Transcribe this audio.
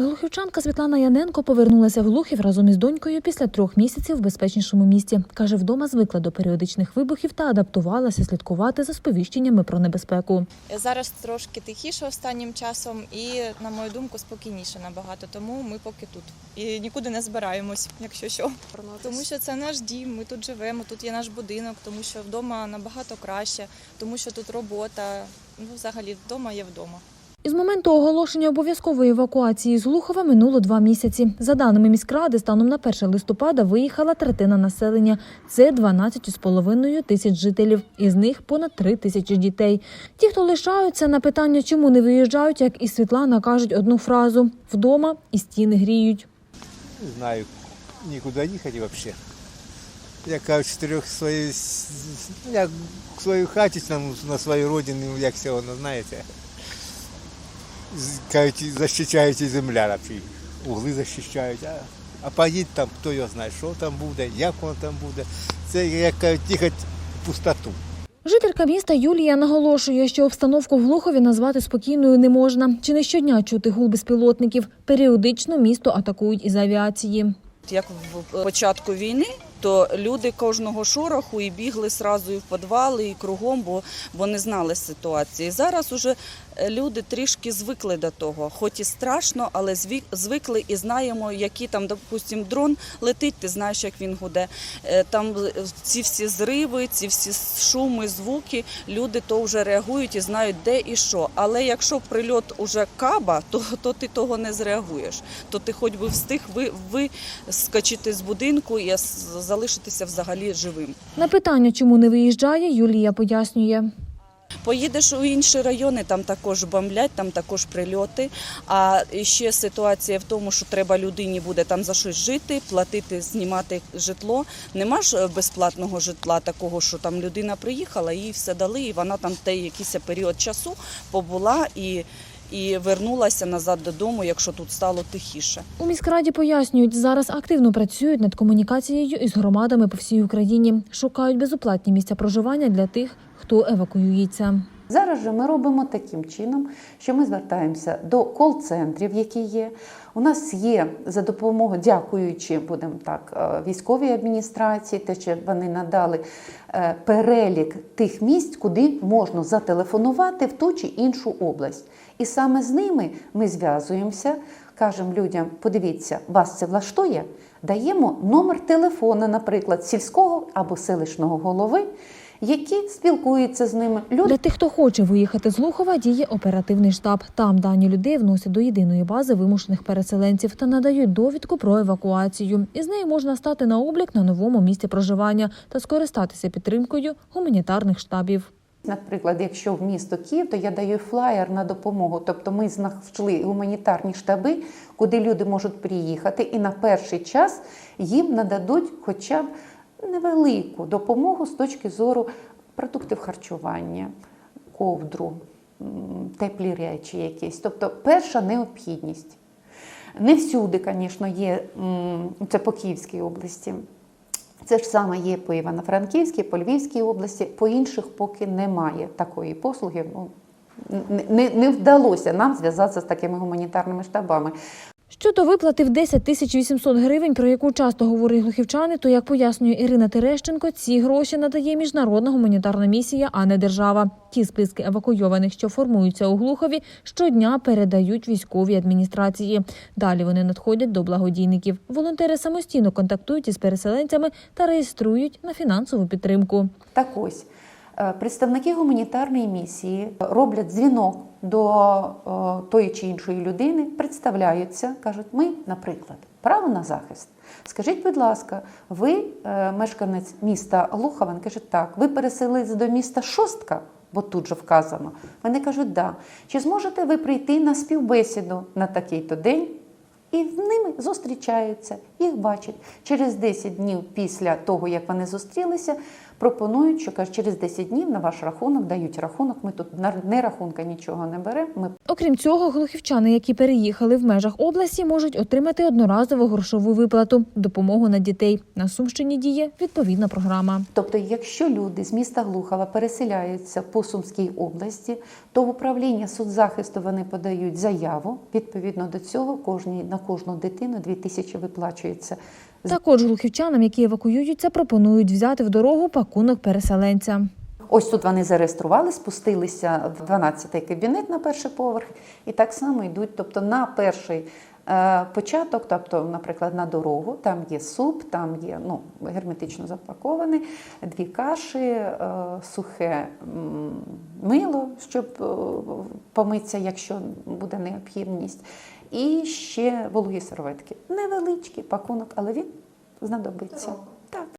Глухівчанка Світлана Яненко повернулася в Глухів разом із донькою після трьох місяців в безпечнішому місті. Каже, вдома звикла до періодичних вибухів та адаптувалася слідкувати за сповіщеннями про небезпеку. Зараз трошки тихіше останнім часом і, на мою думку, спокійніше набагато. Тому ми поки тут. І нікуди не збираємось, якщо що. Тому що це наш дім, ми тут живемо, тут є наш будинок, тому що вдома набагато краще, тому що тут робота. Ну, взагалі, вдома є вдома. Із моменту оголошення обов'язкової евакуації з Глухова минуло два місяці. За даними міськради, станом на 1 листопада виїхала третина населення. Це 12,5 тисяч жителів. Із них понад 3 тисячі дітей. Ті, хто лишаються, на питання, чому не виїжджають, як і Світлана, кажуть одну фразу: вдома і стіни гріють. Не знаю, нікуди їхати взагалі. Я кажу, чотирьох своїй, ну, як в своїй хаті, на свою родину, як все воно, знаєте. Кажуть, захищають і земля, взагалі. угли захищають. А, а поїдь там, хто його знає, що там буде, як воно там буде. Це, як кажуть, їхати в пустоту. Жителька міста Юлія наголошує, що обстановку в Глухові назвати спокійною не можна. Чи не щодня чути гул безпілотників. Періодично місто атакують із авіації. Як в початку війни, то люди кожного шороху і бігли сразу і в підвали, і кругом, бо, бо не знали ситуації. Зараз уже е, люди трішки звикли до того, хоч і страшно, але звикли і знаємо, які там, допустим, дрон летить, ти знаєш, як він гуде. Е, Там е, ці всі зриви, ці всі шуми, звуки, люди то вже реагують і знають, де і що. Але якщо прильот уже каба, то, то ти того не зреагуєш. То ти хоч би встиг ви, вискочити з будинку і залишитися взагалі живим. На питання, чому не виїжджає, Юлія пояснює. Поїдеш у інші райони, там також бомблять, там також прильоти. А ще ситуація в тому, що треба людині буде там за щось жити, платити, знімати житло. Нема ж е, безплатного житла такого, що там людина приїхала, їй все дали, і вона там те якийсь період часу побула і, і вернулася назад додому, якщо тут стало тихіше. У міськраді пояснюють, зараз активно працюють над комунікацією із громадами по всій Україні. Шукають безоплатні місця проживання для тих, хто евакуюється. Зараз же ми робимо таким чином, що ми звертаємося до кол-центрів, які є. У нас є за допомогою, дякуючи, будемо так, е, військовій адміністрації, те, що вони надали е, перелік тих місць, куди можна зателефонувати в ту чи іншу область. І саме з ними ми зв'язуємося, кажемо людям: подивіться, вас це влаштує. Даємо номер телефона, наприклад, сільського або селищного голови, які спілкуються з ними. Люди Для тих, хто хоче виїхати з Лухова, діє оперативний штаб. Там дані людей вносять до єдиної бази вимушених переселенців та надають довідку про евакуацію. Із нею можна стати на облік на новому місці проживання та скористатися підтримкою гуманітарних штабів. Наприклад, якщо в місто Київ, то я даю флаєр на допомогу. Тобто ми знайшли гуманітарні штаби, куди люди можуть приїхати, і на перший час їм нададуть хоча б невелику допомогу з точки зору продуктів харчування, ковдру, теплі речі якісь. Тобто перша необхідність. Не всюди, звісно, є це по Київській області. Це ж саме є по Івано-Франківській, по Львівській області, по інших поки немає такої послуги. Ну, не, не, вдалося нам зв'язатися з такими гуманітарними штабами. Щодо виплати в 10 тисяч 800 гривень, про яку часто говорять глухівчани, то як пояснює Ірина Терещенко, ці гроші надає міжнародна гуманітарна місія, а не держава. Ті списки евакуйованих, що формуються у Глухові, щодня передають військовій адміністрації. Далі вони надходять до благодійників. Волонтери самостійно контактують із переселенцями та реєструють на фінансову підтримку. Так ось е, представники гуманітарної місії роблять дзвінок до тої чи іншої людини, представляються, кажуть, ми, наприклад, право на захист. Скажіть, будь ласка, ви е, мешканець міста Лухова? Він каже, так, ви переселились до міста Шостка, бо тут же вказано. Вони кажуть, да. Чи зможете ви прийти на співбесіду на такий-то день? І з ними зустрічаються, їх бачать. Через 10 днів після того, як вони зустрілися, пропонують, що кажуть, через 10 днів на ваш рахунок дають рахунок. Ми тут не рахунка нічого не беремо. Ми Окрім цього, глухівчани, які переїхали в межах області, можуть отримати одноразову грошову виплату допомогу на дітей. На Сумщині діє відповідна програма. Тобто, якщо люди з міста Глухова переселяються по Сумській області, то в управління соцзахисту вони подають заяву. Відповідно до цього кожній на кожну дитину 2 тисячі виплачується. Також глухівчанам, які евакуюються, пропонують взяти в дорогу пакунок переселенця. Ось тут вони зареєстрували, спустилися в 12-й кабінет на перший поверх, і так само йдуть. Тобто на перший початок, тобто, наприклад, на дорогу, там є суп, там є ну, герметично запакований, дві каші, е, сухе мило, щоб е, помитися, якщо буде необхідність, і ще вологі серветки. Невеличкий пакунок, але він знадобиться.